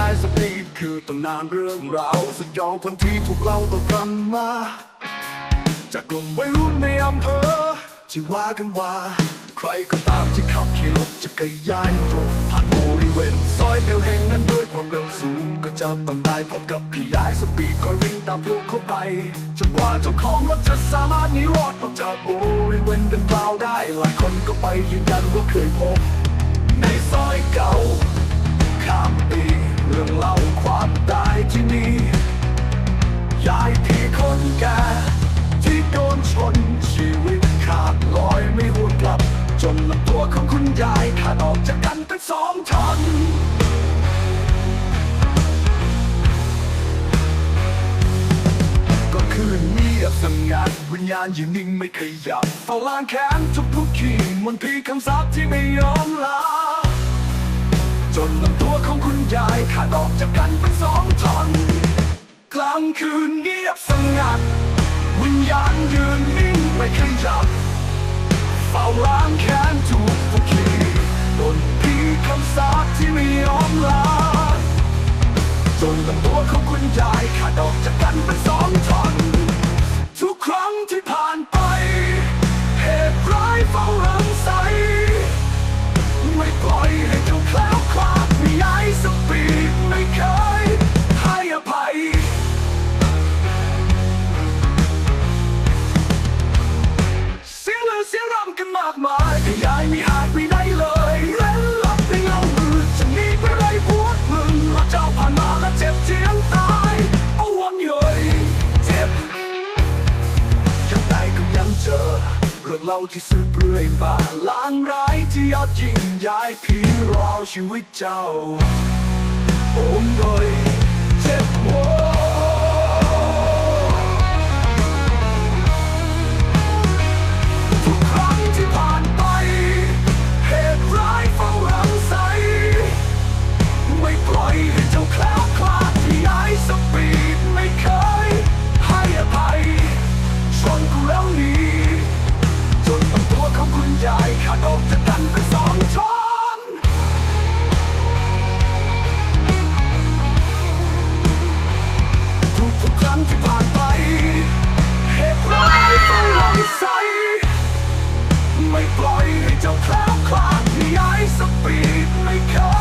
ได้สตำนานเรื่องราวสยองคนที่ถูกเล่าต่อกันมา จากกลุ่มวัยรุ่นในอำเภอที่ว่ากันว่า ใครก็ตามที่ขับขี่รถจักรยานตรงผ่านบริเวณซอยเดียวแห่งนั้นด้วยความเร็วสูง ก็จะต้องได้พบกับพี่ยายสปีดก็วิ่งตามพวกเข้าไปจนกว่าเจ้าของรถจะสามารถหนีรอดออกจากบริเวณดังกล่าวได้หลายคนก็ไปยืนยันว่าเคยพบในซอยเก่าข้ามปี เรื่องเล่าความตายที่นี่ยายพี่คนแก่ที่โดนชนชีวิตขาดลอยไม่หวนกลับ จนลำตัวของคุณยายขาดออกจากกันเป็นสองท่อนก็คือเงียบสงัดวิญญาณยืนนิ่งไม่ขยับฝ้าล้างแค้นทุกทุกขีดมนต์พีคำสาปที่ไม่ยอมลา ออกจากกันเป็นสองท่อนกลางคืนเงียบสงัด วิญญาณยืนนิ่งไม่ขยับเฝ้าล้างแค้นทุกทุกขีโดนพีคำสาปที่ไม่ยอมลาจนลำตัวของคุณยายขาดออกจากกันเป็นสองท่อนทุกครั้งที่ผ่านไปากมายแต่ยายไม่อาจไปไหนเลยเล่นหลับในเงามืดจะหนีไปไรพวกมึงรถเจ้าผ่านมาและเจ็บเจียงตายเอาวันเย่ยเจ็บยังไงก็ยังเจอเรื่องเล่าที่สืบเรื่อยมาล้างร้ายที่ยอดยิ่งย้ายผีรอชีวิตเจ้าโอมโไม่ปล่อยให้เจ้าคลาบคลาดย้ายสปีดไม่เคย